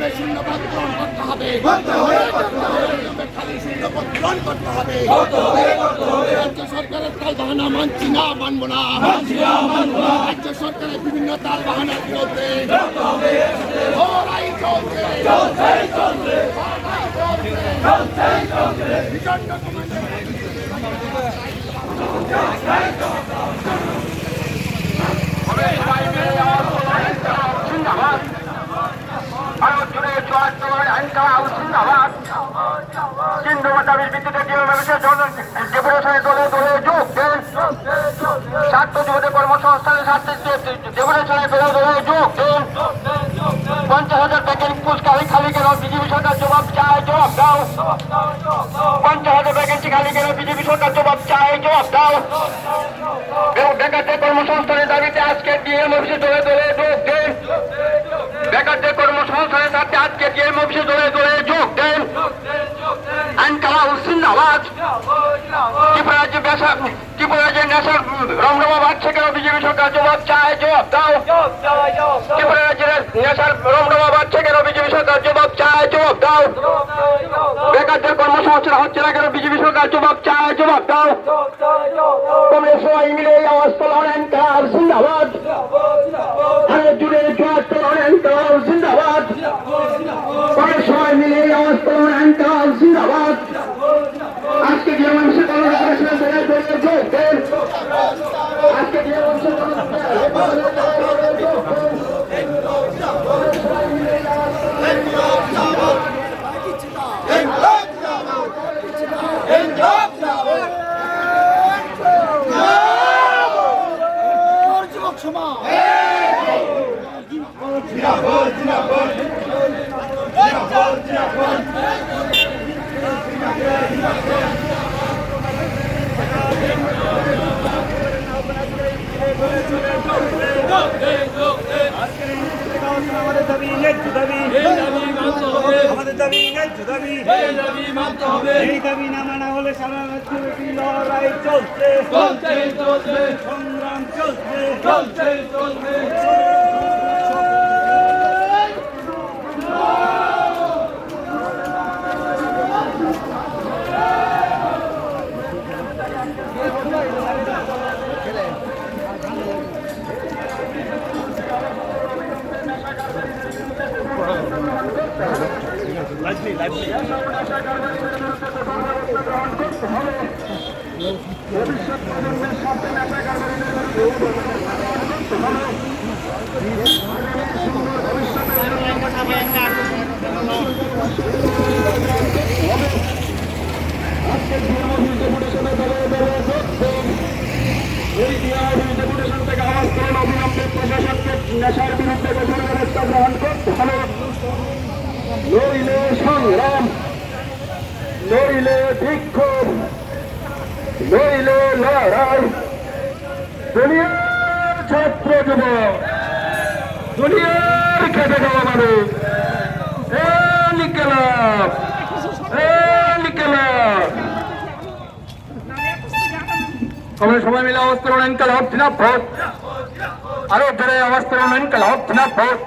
অবিলম্বে শূন্যপদ করতে হবে অবিলম্বে খালি শূন্যপদ পূরণ করতে হবে। রাজ্য সরকারের তাল বাহানা মানছি না, মানবো সরকারের বিভিন্ন তাল বাহানার বিরুদ্ধে। চলছে। দাবির ভিত্তিতে ডেপুটেশনে দলে দলে যোগ দেন স্বার্থ যুবদের কর্মসংস্থানের স্বার্থে ডেপুটেশনে দলে দলে যোগ দেন পঞ্চাশ হাজার প্যাকেট পুস্কারি খালি কেন বিজেপি সরকার জবাব চায় জবাব দাও পঞ্চাশ হাজার ভ্যাকেন্সি খালি কেন বিজেপি সরকার জবাব চায় জবাব দাও এবং বেকারদের কর্মসংস্থানের দাবিতে আজকে ডিএম অফিসে দলে দলে যোগ দেন বেকারদের কর্মসংস্থানের সাথে আজকে ডিএম অফিসে দলে দলে যোগ দেন। নেশার রমরমা বাড়ছে কেন বিজেপি সরকার চায়, জবাব দাও। ত্রিপুরা রাজ্যের নেশার রমরমা বাড়ছে কেন জবাব চায়, জবাব দাও। বেকারদের কর্মসংস্থান হচ্ছে না কেন? বিজেপি সরকার জবাব চায়, জবাব দাও। তোমরা সবাই মিলে এই জিন্দাবাদ জুড়ে জোয়ার জিন্দাবাদ তোমরা সবাই মিলে এই আওয়াজ তোলেন কার জিন্দাবাদ আজকে যে মানুষের কর্মসংস্থান ধরে ধরে যোগ দেন আজকে যে মানুষের যুবক সমাজ আমাদের দাবি ন্যায্য দাবি আমাদের দাবি ন্যায্য দাবি এই দাবি না মানা হলে সারা লড়াই চলছে। সংগ্রাম চলছে। নেশার বিরুদ্ধে কঠোর ব্যবস্থা গ্রহণ করতে হবে নইলে সংগ্রাম নইলে বিক্ষোভ নইলে লড়াই। দুনিয়ার ছাত্র যুবক, দুনিয়ার খেটে যাওয়া মানুষ। লিখলাম লিখলাম আমরা সবাই মিলে অবস্থান ইনকালাব জিনাফত আরও ধরে অবস্থান ইনকালাব জিনাফত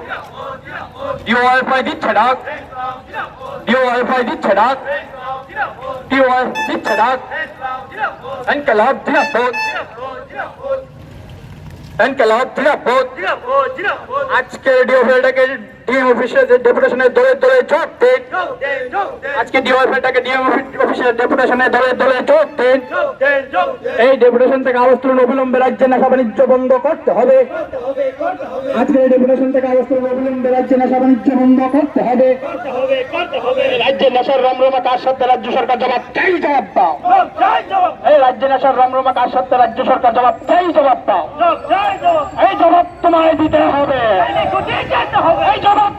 ডিওয়াইফাই দিচ্ছে ডাক ডিওয়াইফাই দিচ্ছে ডাক ডিওয়াই দিচ্ছে ডাক ইনকালাব জিনাফত ইনকালাব জিনাফত আজকে ডিওফাইটাকে ডিএম অফিসে ডেপুটেশনের দলে দলে যোগ দিন। আজকে ডিওফাইটাকে ডিএম অফিসের ডেপুটেশনের দলে দলে যোগ দিন। এই ডেপুটেশন থেকে আলোচনা অবিলম্বে রাজ্যে নেশা বাণিজ্য বন্ধ করতে হবে। আজকে এই ডেপুটেশন থেকে আলোচনা অবিলম্বে রাজ্যে নেশা বাণিজ্য বন্ধ করতে হবে। রাজ্যের নেশার রমরমা কার সত্ত্বে রাজ্য সরকার জবাব? চাই জবাব দাও। এই রাজ্যে নেশার রমরমা কার সত্ত্বে রাজ্য সরকার জবাব চাই জবাব পাও এই জবাব তোমায় দিতে হবে। এই জবাব